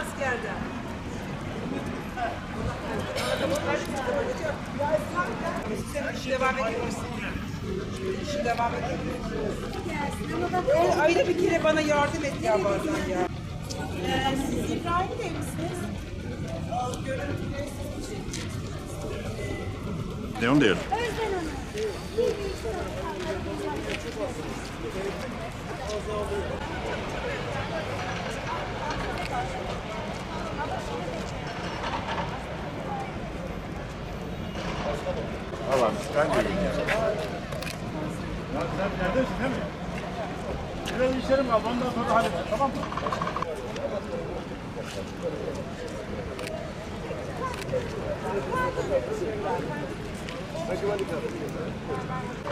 askerden? Devam ediyorsun. İşe devam. O ayda bir kere bana yardım et ya bazen ya. Ee, siz İbrahim Bey misiniz? Görüntüleri siz diyor? Özden Hanım. Bir Allah ben de Ya sen neredesin değil mi? Biraz içerim al ondan sonra halledeceğim tamam mı?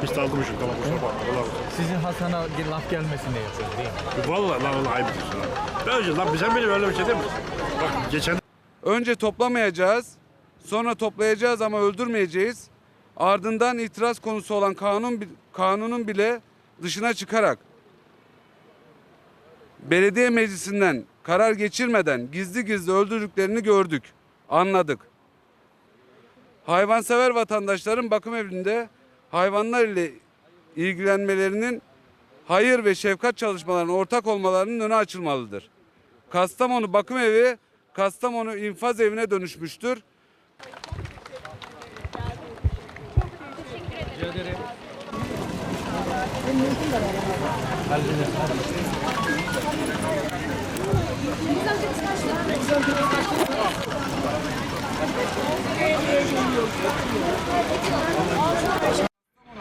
Biz dalgımışım tamam kusura bakma. Vallahi, Sizin Hasan'a bir laf gelmesini yapıyor değil mi? vallahi lan vallahi ayıp ediyorsun lan. Ben önce lan sen benim öyle bir şey değil mi? Bak geçen Önce toplamayacağız, sonra toplayacağız ama öldürmeyeceğiz. Ardından itiraz konusu olan kanun kanunun bile dışına çıkarak belediye meclisinden karar geçirmeden gizli gizli öldürdüklerini gördük, anladık. Hayvansever vatandaşların bakım evinde hayvanlar ile ilgilenmelerinin hayır ve şefkat çalışmalarına ortak olmalarının önü açılmalıdır. Kastamonu bakım evi Kastamonu infaz evine dönüşmüştür.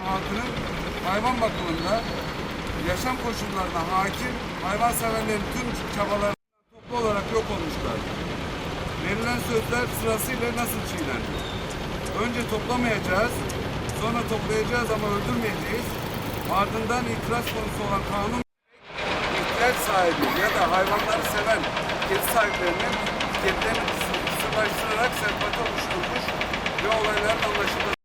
Halkının hayvan bakımında yaşam koşullarına hakim hayvanseverlerin tüm çabalarından Verilen sözler sırasıyla nasıl çiğnendi? Önce toplamayacağız, sonra toplayacağız ama öldürmeyeceğiz. Ardından itiraz konusu olan kanun ihtiyaç sahibi ya da hayvanları seven kedi sahiplerinin kedilerini kısırlaştırarak sempati oluşturmuş ve olayların anlaşıldığı